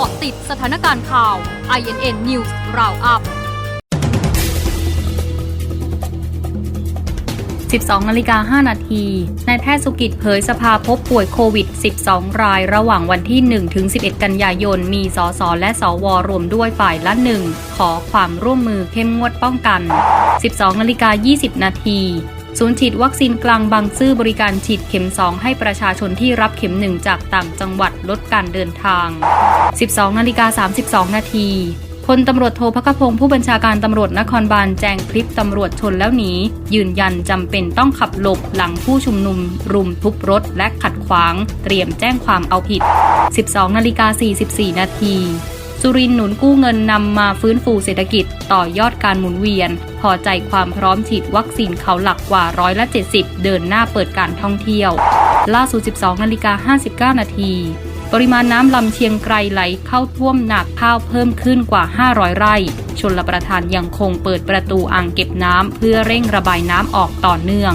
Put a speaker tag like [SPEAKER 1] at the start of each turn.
[SPEAKER 1] าะติดสถานการณ์ข่าว INN News Roundup
[SPEAKER 2] 12นาฬิกา5นาที นายแพทย์สุกิจเผยสภาพบป่วยโควิด 12 รายระหว่างวันที่ 1 ถึง 11 กันยายน มีสสและสวรวมด้วยฝ่ายละหนึ่ง ขอความร่วมมือเข้มงวดป้องกัน 12นาฬิกา20 นาที ศูนย์ฉีดวัคซีนกลางบางซื่อบริการฉีดเข็ม 2 ให้ประชาชนที่รับเข็ม 1 จากต่างจังหวัดลดการเดินทาง 12นาฬิกา32 นาทีพลตำรวจโทพักพงศ์ผู้บัญชาการตำรวจนครบาลแจ้งคลิปตำรวจชนแล้วหนียืนยันจำเป็นต้องขับหลบหลังผู้ชุมนุม รุมทุบรถและขัดขวาง เตรียมแจ้งความเอาผิด 12นาฬิกา44 นาที สุรินหนุนกู้เงินนำมาฟื้นฟูเศรษฐกิจ ต่อยอดการหมุนเวียน พอใจความพร้อมฉีดวัคซีนเขาหลักกว่าร้อยละ70 เดินหน้าเปิดการท่องเที่ยว ล่าสุด 12นาฬิกา59 นาที ปริมาณน้ำลำเชียงไกรไหลเข้าท่วมหนักข้าวเพิ่มขึ้นกว่า 500 ไร่ ชนลประทานยังคงเปิดประตูอ่างเก็บน้ำเพื่อเร่งระบายน้ำออกต่อเนื่อง